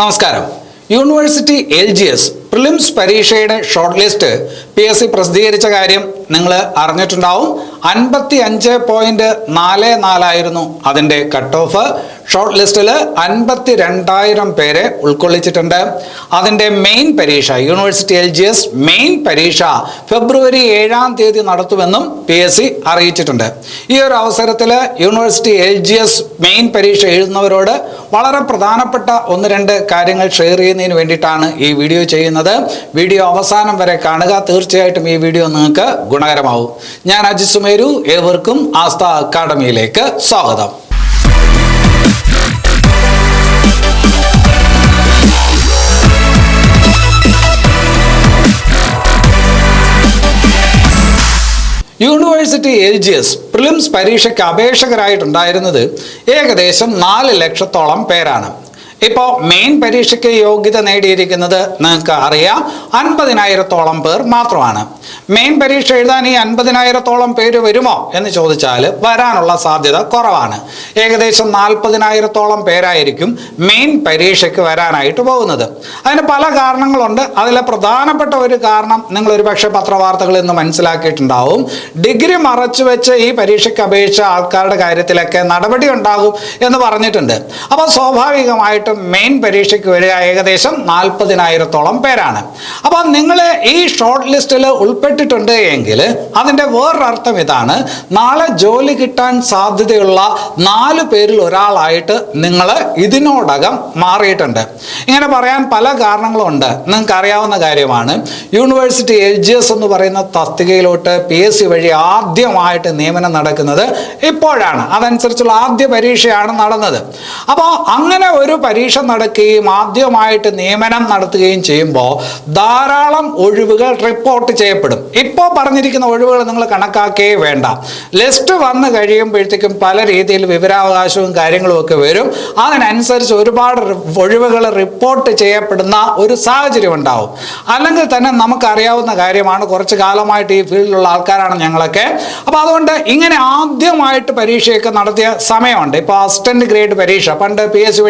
നമസ്കാരം. University L G S prelims പരീക്ഷയുടെ short list P S C പ്രസിദ്ധീകരിച്ച കാര്യം നിങ്ങൾ അറിഞ്ഞിട്ടുണ്ടാവും. അൻപത്തി അഞ്ച് പോയിന്റ് നാല് നാലായിരുന്നു അതിന്റെ കട്ട് ഓഫ് ഷോർട്ട് ലിസ്റ്റിൽ അൻപത്തി രണ്ടായിരം പേരെ ഉൾക്കൊള്ളിച്ചിട്ടുണ്ട്. അതിന്റെ മെയിൻ പരീക്ഷ university L G S main പരീക്ഷ ഫെബ്രുവരി ഏഴാം തീയതി നടത്തുമെന്നും പി എസ് സി അറിയിച്ചിട്ടുണ്ട്. ഈ ഒരു അവസരത്തിൽ university L G S main പരീക്ഷ എഴുതുന്നവരോട് വളരെ പ്രധാനപ്പെട്ട ഒന്ന് രണ്ട് കാര്യങ്ങൾ ഷെയർ ചെയ്യുന്നതിന് വേണ്ടിയിട്ടാണ് ഈ വീഡിയോ ചെയ്യുന്നത്. വീഡിയോ അവസാനം വരെ കാണുക. തീർച്ചയായിട്ടും ഈ വീഡിയോ നിങ്ങൾക്ക് ഗുണകരമാവും. ഞാൻ അജിത് സുമേരു ഏവർക്കും ആസ്ഥ അക്കാഡമിയിലേക്ക് സ്വാഗതം. University L G S prelims പരീക്ഷയ്ക്ക് അപേക്ഷകരായിട്ടുണ്ടായിരുന്നത് ഏകദേശം നാല് ലക്ഷത്തോളം പേരാണ്. ഇപ്പോൾ മെയിൻ പരീക്ഷയ്ക്ക് യോഗ്യത നേടിയിരിക്കുന്നത് നിങ്ങൾക്ക് അറിയാം. അൻപതിനായിരത്തോളം പേർ മാത്രമാണ്. മെയിൻ പരീക്ഷ എഴുതാൻ ഈ അൻപതിനായിരത്തോളം പേര് വരുമോ എന്ന് ചോദിച്ചാൽ വരാനുള്ള സാധ്യത കുറവാണ്. ഏകദേശം നാൽപ്പതിനായിരത്തോളം പേരായിരിക്കും മെയിൻ പരീക്ഷയ്ക്ക് വരാനായിട്ട് പോകുന്നത്. അതിന് പല കാരണങ്ങളുണ്ട്. അതിലെ പ്രധാനപ്പെട്ട ഒരു കാരണം നിങ്ങൾ ഒരുപക്ഷെ പത്രവാർത്തകളിൽ നിന്ന് മനസ്സിലാക്കിയിട്ടുണ്ടാവും. ഡിഗ്രി മറച്ചു വെച്ച് ഈ പരീക്ഷയ്ക്ക് അപേക്ഷിച്ച ആൾക്കാരുടെ കാര്യത്തിലൊക്കെ നടപടി ഉണ്ടാകും എന്ന് പറഞ്ഞിട്ടുണ്ട്. അപ്പോൾ സ്വാഭാവികമായിട്ടും മെയിൻ പരീക്ഷയ്ക്ക് വരിക ഏകദേശം നാൽപ്പതിനായിരത്തോളം പേരാണ്. അപ്പം നിങ്ങൾ ഈ ഷോർട്ട് ലിസ്റ്റിൽ ഉൾപ്പെട്ടിട്ടുണ്ട് എങ്കിൽ അതിന്റെ വേറൊരർത്ഥം ഇതാണ്. നാളെ ജോലി കിട്ടാൻ സാധ്യതയുള്ള നാല് പേരിൽ ഒരാളായിട്ട് നിങ്ങൾ ഇതിനോടകം മാറിയിട്ടുണ്ട്. ഇങ്ങനെ പറയാൻ പല കാരണങ്ങളുണ്ട്. നിങ്ങൾക്ക് അറിയാവുന്ന കാര്യമാണ്. യൂണിവേഴ്സിറ്റി എൽ ജി എസ് എന്ന് പറയുന്ന തസ്തികയിലോട്ട് പി എസ് സി വഴി ആദ്യമായിട്ട് നിയമനം നടക്കുന്നത് ഇപ്പോഴാണ്. അതനുസരിച്ചുള്ള ആദ്യ പരീക്ഷയാണ് നടന്നത്. അപ്പോൾ അങ്ങനെ ഒരു പരീക്ഷ നടക്കുകയും ആദ്യമായിട്ട് നിയമനം നടത്തുകയും ചെയ്യുമ്പോൾ ധാരാളം ഒഴിവുകൾ റിപ്പോർട്ട് ചെയ്യപ്പെടും. ഇപ്പോൾ പറഞ്ഞിരിക്കുന്ന ഒഴിവുകൾ നിങ്ങൾ കണക്കാക്കേ വേണ്ട. ലിസ്റ്റ് വന്നു കഴിയുമ്പോഴത്തേക്കും പല രീതിയിൽ വിവരാവകാശവും കാര്യങ്ങളും ഒക്കെ വരും. അതിനനുസരിച്ച് ഒരുപാട് ഒഴിവുകൾ റിപ്പോർട്ട് ചെയ്യപ്പെടുന്ന ഒരു സാഹചര്യം ഉണ്ടാവും. അല്ലെങ്കിൽ തന്നെ നമുക്കറിയാവുന്ന കാര്യമാണ് കുറച്ച് കാലമായിട്ട് ഈ ഫീൽഡിലുള്ള ആൾക്കാരാണ് ഞങ്ങളൊക്കെ. അപ്പോൾ അതുകൊണ്ട് ഇങ്ങനെ ആദ്യമായിട്ട് പരീക്ഷയൊക്കെ നടത്തിയ സമയമുണ്ട്. ഇപ്പോൾ അസിസ്റ്റന്റ് ഗ്രേഡ് പരീക്ഷ. പണ്ട് പി എസ് സി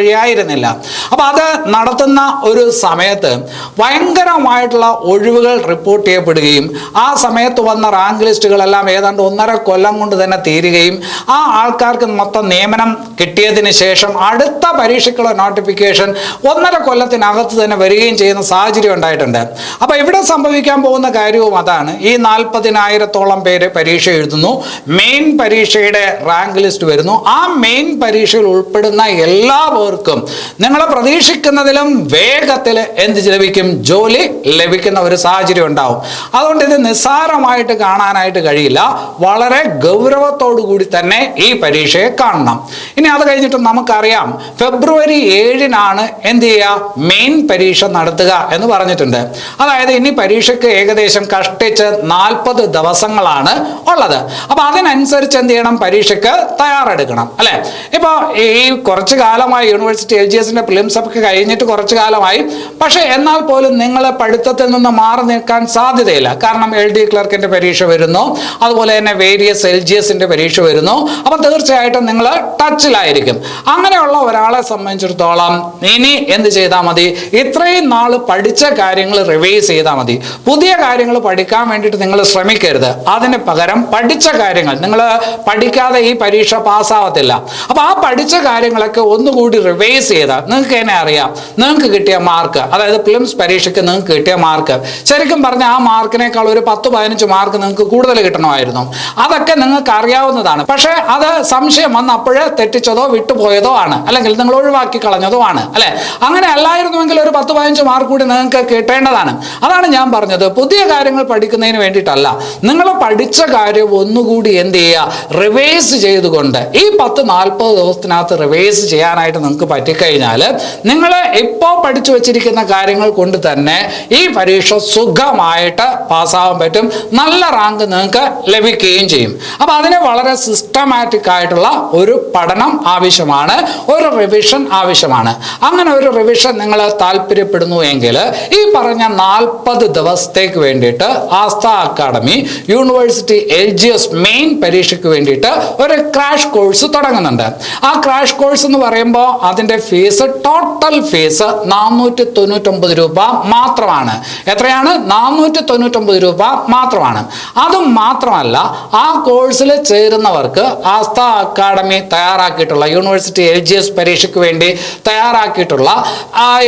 വഴിയായിരുന്നില്ല അപ്പോൾ അത് നടത്തുന്ന ഒരു സമയത്ത് ഭയങ്കരമായിട്ടുള്ള ഒഴിവുകൾ റിപ്പോർട്ട് ചെയ്യപ്പെടുകയും ആ സമയത്ത് വന്ന റാങ്ക് ലിസ്റ്റുകളെല്ലാം ഏതാണ്ട് ഒന്നര കൊല്ലം കൊണ്ട് തന്നെ തീരുകയും ആ ആൾക്കാർക്ക് മൊത്തം നിയമനം കിട്ടിയതിന് ശേഷം അടുത്ത പരീക്ഷയ്ക്കുള്ള നോട്ടിഫിക്കേഷൻ ഒന്നര കൊല്ലത്തിനകത്ത് തന്നെ വരികയും ചെയ്യുന്ന സാഹചര്യം ഉണ്ടായിട്ടുണ്ട്. അപ്പോൾ ഇവിടെ സംഭവിക്കാൻ പോകുന്ന കാര്യവും അതാണ്. ഈ നാൽപ്പതിനായിരത്തോളം പേര് പരീക്ഷ എഴുതുന്നു. മെയിൻ പരീക്ഷയുടെ റാങ്ക് ലിസ്റ്റ് വരുന്നു. ആ മെയിൻ പരീക്ഷയിൽ ഉൾപ്പെടുന്ന എല്ലാ പേർക്കും നിങ്ങൾ പ്രതീക്ഷിക്കുന്നതിലും വേഗത്തിൽ എന്ത് ലഭിക്കും? ജോലി ലഭിക്കുന്ന ഒരു സാഹചര്യം ഉണ്ടാവും. അതുകൊണ്ട് ഇത് നിസ്സാരമായിട്ട് കാണാനായിട്ട് കഴിയില്ല. വളരെ ഗൗരവത്തോടു കൂടി തന്നെ ഈ പരീക്ഷയെ കാണണം. ഇനി അത് കഴിഞ്ഞിട്ട് നമുക്കറിയാം ഫെബ്രുവരി ഏഴിനാണ് എന്ത് ചെയ്യുക? മെയിൻ പരീക്ഷ നടത്തുക എന്ന് പറഞ്ഞിട്ടുണ്ട്. അതായത് ഇനി പരീക്ഷയ്ക്ക് ഏകദേശം കഷ്ടിച്ച് നാൽപ്പത് ദിവസങ്ങളാണ് ഉള്ളത്. അപ്പൊ അതിനനുസരിച്ച് എന്ത് ചെയ്യണം? പരീക്ഷയ്ക്ക് തയ്യാറെടുക്കണം അല്ലെ? ഇപ്പൊ ഈ കുറച്ച് കാലമായി യൂണിവേഴ്സിറ്റി എൽ ജി എസിന്റെ പ്രിലിംസ് ഒക്കെ കഴിഞ്ഞിട്ട് കുറച്ച് കാലമായി. പക്ഷേ എന്നാൽ പോലും നിങ്ങളെ പഠിത്തത്തിൽ നിന്ന് മാറി നിൽക്കാൻ സാധ്യതയില്ല. കാരണം എൽ ഡി ക്ലർക്കിന്റെ പരീക്ഷ വരുന്നു. അതുപോലെ തന്നെ വേരിയസ് എൽ ജി എസിന്റെ പരീക്ഷ വരുന്നു. അപ്പൊ തീർച്ചയായിട്ടും നിങ്ങൾ ടച്ചിലായിരിക്കും. അങ്ങനെയുള്ള ഒരാളെ സംബന്ധിച്ചിടത്തോളം ഇനി എന്ത് ചെയ്താൽ മതി? ഇത്രയും നാൾ പഠിച്ച കാര്യങ്ങൾ റിവൈസ് ചെയ്താൽ മതി. പുതിയ കാര്യങ്ങൾ പഠിക്കാൻ വേണ്ടിയിട്ട് നിങ്ങൾ ശ്രമിക്കരുത്. അതിന് പകരം പഠിച്ച കാര്യങ്ങൾ. നിങ്ങൾ പഠിക്കാതെ ഈ പരീക്ഷ പാസ്സാവത്തില്ല. അപ്പോൾ ആ പഠിച്ച കാര്യങ്ങളൊക്കെ ഒന്നുകൂടി റിവൈസ് ചെയ്താൽ നിങ്ങൾക്ക് എന്നെ അറിയാം. നിങ്ങൾക്ക് കിട്ടിയ മാർക്ക് അതായത് ഫിലിംസ് പരീക്ഷയ്ക്ക് നിങ്ങൾക്ക് കിട്ടിയ മാർക്ക് ശരിക്കും പറഞ്ഞ ആ മാർക്കിനേക്കാൾ ഒരു പത്ത് പതിനഞ്ച് മാർക്ക് നിങ്ങൾക്ക് കൂടുതൽ കിട്ടണമായിരുന്നു. അതൊക്കെ നിങ്ങൾക്ക് അറിയാവുന്നതാണ്. പക്ഷേ അത് സംശയം വന്ന് അപ്പോഴേ തെറ്റിച്ചതോ വിട്ടുപോയതോ ആണ്. അല്ലെങ്കിൽ നിങ്ങൾ ഒഴിവാക്കി കളഞ്ഞതോ ആണ്. അല്ലെ? അങ്ങനെ അല്ലായിരുന്നുവെങ്കിൽ ഒരു പത്ത് പതിനഞ്ച് മാർക്ക് കൂടി നിങ്ങൾക്ക് കിട്ടേണ്ടതാണ്. അതാണ് ഞാൻ പറഞ്ഞത്. പുതിയ കാര്യങ്ങൾ പഠിക്കുന്നതിന് വേണ്ടിയിട്ടല്ല. നിങ്ങൾ പഠിച്ച കാര്യം ഒന്നുകൂടി എന്ത് ചെയ്യുക? റിവേഴ്സ് ചെയ്തുകൊണ്ട് ഈ പത്ത് നാൽപ്പത് ദിവസത്തിനകത്ത് റിവേഴ്സ് ചെയ്യാനായിട്ട് നിങ്ങൾക്ക് പറ്റിക്കഴിഞ്ഞാൽ നിങ്ങൾ ഇപ്പോൾ പഠിച്ചു വച്ചിരിക്കുന്ന കാര്യങ്ങൾ കൊണ്ട് തന്നെ ഈ പരീക്ഷ സുഖമായിട്ട് പാസ്സാവാൻ പറ്റും. നല്ല റാങ്ക് നിങ്ങൾക്ക് ലഭിക്കുകയും ചെയ്യും. അപ്പം അതിന് വളരെ സിസ്റ്റമാറ്റിക് ആയിട്ടുള്ള ഒരു പഠനം ആവശ്യമാണ്. ഒരു റിവിഷൻ ആവശ്യമാണ്. അങ്ങനെ ഒരു റിവിഷൻ നിങ്ങൾ താല്പര്യപ്പെടുന്നു എങ്കിൽ ഈ പറഞ്ഞ നാൽപ്പത് ദിവസത്തേക്ക് വേണ്ടിയിട്ട് Aastha academy university L G S main പരീക്ഷയ്ക്ക് വേണ്ടിയിട്ട് ഒരു ക്രാഷ് കോഴ്സ് തുടങ്ങുന്നുണ്ട്. ആ ക്രാഷ് കോഴ്സ് എന്ന് പറയുമ്പോൾ അതിന്റെ ഫീ ഫീസ് ടോട്ടൽ ഫീസ് നാനൂറ്റി തൊണ്ണൂറ്റൊമ്പത് രൂപ മാത്രമാണ്. എത്രയാണ്? നാനൂറ്റി തൊണ്ണൂറ്റൊമ്പത് രൂപ മാത്രമാണ്. അതും മാത്രമല്ല ആ കോഴ്സിൽ ചേരുന്നവർക്ക് ആസ്ഥ അക്കാഡമി തയ്യാറാക്കിയിട്ടുള്ള യൂണിവേഴ്സിറ്റി എൽ ജി എസ് പരീക്ഷയ്ക്ക് വേണ്ടി തയ്യാറാക്കിയിട്ടുള്ള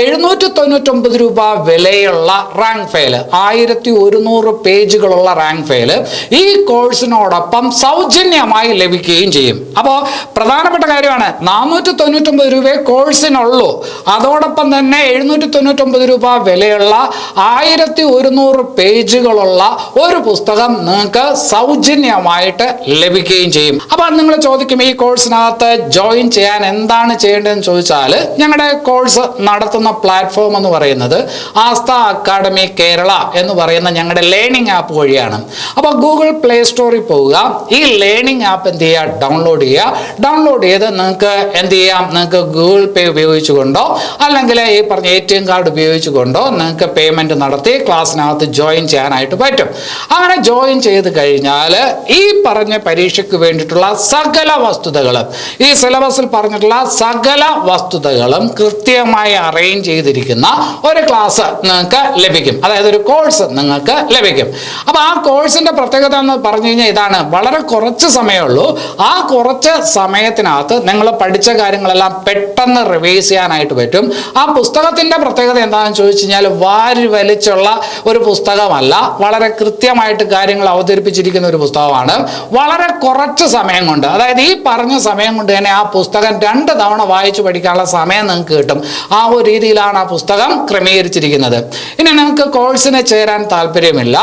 എഴുന്നൂറ്റി തൊണ്ണൂറ്റൊമ്പത് രൂപ വിലയുള്ള റാങ്ക് ഫയൽ ആയിരത്തി ഒരുന്നൂറ് പേജുകളുള്ള റാങ്ക് ഫയൽ ഈ കോഴ്സിനോടൊപ്പം സൗജന്യമായി ലഭിക്കുകയും ചെയ്യും. അപ്പോൾ പ്രധാനപ്പെട്ട കാര്യമാണ് നാനൂറ്റി തൊണ്ണൂറ്റൊമ്പത് രൂപയെ കോഴ്സിനുള്ളൂ അതോടൊപ്പം തന്നെ എഴുന്നൂറ്റി തൊണ്ണൂറ്റൊമ്പത് രൂപ വിലയുള്ള ആയിരത്തി ഒരുന്നൂറ് പേജുകളുള്ള ഒരു പുസ്തകം നിങ്ങൾക്ക് സൗജന്യമായിട്ട് ലഭിക്കുകയും ചെയ്യും. അപ്പോൾ നിങ്ങൾ ചോദിക്കും ഈ കോഴ്സിനകത്ത് ജോയിൻ ചെയ്യാൻ എന്താണ് ചെയ്യേണ്ടതെന്ന് ചോദിച്ചാൽ ഞങ്ങളുടെ കോഴ്സ് നടത്തുന്ന പ്ലാറ്റ്ഫോം എന്ന് പറയുന്നത് ആസ്ത അക്കാഡമി കേരള എന്ന് പറയുന്ന ഞങ്ങളുടെ ലേണിംഗ് ആപ്പ് വഴിയാണ്. അപ്പോൾ ഗൂഗിൾ പ്ലേ സ്റ്റോറിൽ പോവുക. ഈ ലേണിംഗ് ആപ്പ് എന്ത് ചെയ്യുക? ഡൗൺലോഡ് ചെയ്യുക. ഡൗൺലോഡ് ചെയ്ത് നിങ്ങൾക്ക് എന്ത് ചെയ്യാം? നിങ്ങൾക്ക് ഗൂഗിൾ പേ ഉപയോഗിച്ചുകൊണ്ടോ അല്ലെങ്കിൽ ഈ പറഞ്ഞ എ ടി എം കാർഡ് ഉപയോഗിച്ചുകൊണ്ടോ നിങ്ങൾക്ക് പേയ്മെന്റ് നടത്തി ക്ലാസ്സിനകത്ത് ജോയിൻ ചെയ്യാനായിട്ട് പറ്റും. അങ്ങനെ ജോയിൻ ചെയ്ത് കഴിഞ്ഞാൽ ഈ പറഞ്ഞ പരീക്ഷയ്ക്ക് വേണ്ടിയിട്ടുള്ള സകല വസ്തുതകളും ഈ സിലബസിൽ പറഞ്ഞിട്ടുള്ള സകല വസ്തുതകളും കൃത്യമായി അറേഞ്ച് ചെയ്തിരിക്കുന്ന ഒരു ക്ലാസ് നിങ്ങൾക്ക് ലഭിക്കും. അതായത് ഒരു കോഴ്സ് നിങ്ങൾക്ക് ലഭിക്കും. അപ്പോൾ ആ കോഴ്സിന്റെ പ്രത്യേകത എന്ന് പറഞ്ഞു കഴിഞ്ഞാൽ ഇതാണ്. വളരെ കുറച്ച് സമയമുള്ളൂ ആ കുറച്ച് സമയത്തിനകത്ത് നിങ്ങൾ പഠിച്ച കാര്യങ്ങളെല്ലാം പെട്ടെന്ന് റിവൈസ് ചെയ്യാനായിട്ട് പറ്റും. ആ പുസ്തകത്തിന്റെ പ്രത്യേകത എന്താണെന്ന് ചോദിച്ചു കഴിഞ്ഞാൽ വാരി വലിച്ചുള്ള ഒരു പുസ്തകമല്ല. വളരെ കൃത്യമായിട്ട് കാര്യങ്ങൾ അവതരിപ്പിച്ചിരിക്കുന്ന ഒരു പുസ്തകമാണ്. വളരെ കുറച്ച് സമയം കൊണ്ട് അതായത് ഈ പറഞ്ഞ സമയം കൊണ്ട് തന്നെ ആ പുസ്തകം രണ്ട് തവണ വായിച്ചു പഠിക്കാനുള്ള സമയം നിങ്ങൾക്ക് കിട്ടും. ആ ഒരു രീതിയിലാണ് ആ പുസ്തകം ക്രമീകരിച്ചിരിക്കുന്നത്. ഇനി നിങ്ങൾക്ക് കോഴ്സിന് ചേരാൻ താല്പര്യമില്ല.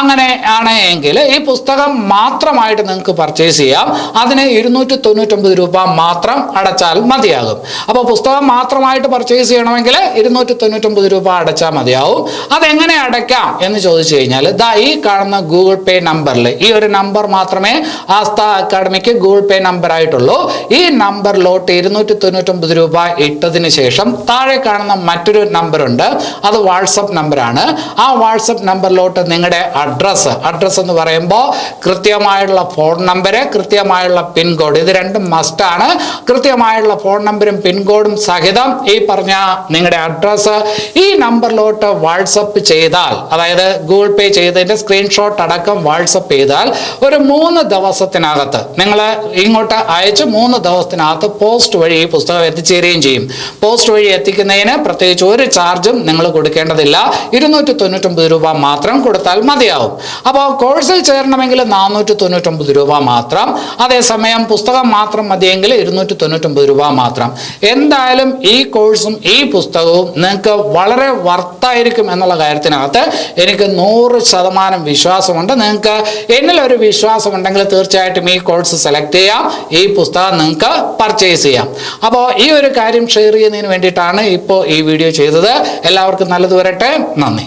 അങ്ങനെ ആണ് എങ്കിൽ ഈ പുസ്തകം മാത്രമായിട്ട് നിങ്ങൾക്ക് പർച്ചേസ് ചെയ്യാം. അതിന് ഇരുന്നൂറ്റി തൊണ്ണൂറ്റൊമ്പത് രൂപ മാത്രം അടച്ചാൽ മതിയാകും. അപ്പോൾ പുസ്തകം മാത്രമായിട്ട് പർച്ചേസ് ചെയ്യണമെങ്കിൽ ഇരുന്നൂറ്റി തൊണ്ണൂറ്റൊമ്പത് രൂപ അടച്ചാൽ മതിയാവും. അതെങ്ങനെ അടയ്ക്കാം എന്ന് ചോദിച്ചു കഴിഞ്ഞാൽ ദാ ഈ കാണുന്ന ഗൂഗിൾ പേ നമ്പറിൽ ഈ ഒരു നമ്പർ മാത്രമേ Astha academic Google pay number ആയിട്ടുള്ളൂ. ഈ നമ്പറിലോട്ട് ഇരുന്നൂറ്റി തൊണ്ണൂറ്റൊമ്പത് രൂപ ഇട്ടതിന് ശേഷം താഴെ കാണുന്ന മറ്റൊരു നമ്പറുണ്ട് അത് വാട്സപ്പ് നമ്പറാണ് ആ വാട്സപ്പ് നമ്പറിലോട്ട് നിങ്ങളുടെ അഡ്രസ്സ് അഡ്രസ്സ് എന്ന് പറയുമ്പോൾ കൃത്യമായുള്ള ഫോൺ നമ്പര് കൃത്യമായുള്ള പിൻകോഡ് ഇത് രണ്ടും മസ്റ്റാണ് കൃത്യമായുള്ള ഫോൺ നമ്പറും പിൻകോഡും സഹിതം ഈ പറഞ്ഞ നിങ്ങളുടെ അഡ്രസ്സ് ഈ നമ്പറിലോട്ട് വാട്സപ്പ് ചെയ്താൽ അതായത് ഗൂഗിൾ പേ ചെയ്തതിന്റെ സ്ക്രീൻഷോട്ട് അടക്കം വാട്സപ്പ് ചെയ്താൽ ഒരു മൂന്ന് ദിവസത്തിനകത്ത് നിങ്ങൾ ഇങ്ങോട്ട് അയച്ച് മൂന്ന് ദിവസത്തിനകത്ത് പോസ്റ്റ് വഴി ഈ പുസ്തകം എത്തിച്ചേരുകയും ചെയ്യും. പോസ്റ്റ് വഴി എത്തിക്കുന്നതിന് പ്രത്യേകിച്ച് ഒരു ചാർജും നിങ്ങൾ കൊടുക്കേണ്ടതില്ല. ഇരുന്നൂറ്റി തൊണ്ണൂറ്റൊമ്പത് രൂപ മാത്രം കൊടുത്താൽ മതിയാവും. അപ്പോൾ കോഴ്സിൽ ചേരണമെങ്കിൽ നാനൂറ്റി തൊണ്ണൂറ്റൊമ്പത് രൂപ മാത്രം. അതേസമയം പുസ്തകം മാത്രം മതിയെങ്കിൽ ഇരുന്നൂറ്റി തൊണ്ണൂറ്റൊമ്പത് രൂപ മാത്രം. എന്തായാലും ഈ കോഴ്സും ഈ പുസ്തകവും നിങ്ങൾക്ക് വളരെ വർത്തായിരിക്കും എന്നുള്ള കാര്യത്തിനകത്ത് എനിക്ക് നൂറ് ശതമാനം വിശ്വാസമുണ്ട്. നിങ്ങൾക്ക് എന്നിലൊരു വിശ്വാസമുണ്ടെങ്കിൽ തീർച്ചയായിട്ടും ഈ കോഴ്സ് സെലക്ട് ചെയ്യാം. ഈ പുസ്തകം നിങ്ങൾക്ക് പർച്ചേസ് ചെയ്യാം. അപ്പോൾ ഈ ഒരു കാര്യം ഷെയർ ചെയ്യുന്നതിന് വേണ്ടിയിട്ടാണ് ഇപ്പോൾ ഈ വീഡിയോ ചെയ്തത്. എല്ലാവർക്കും നല്ലത് വരട്ടെ. നന്ദി.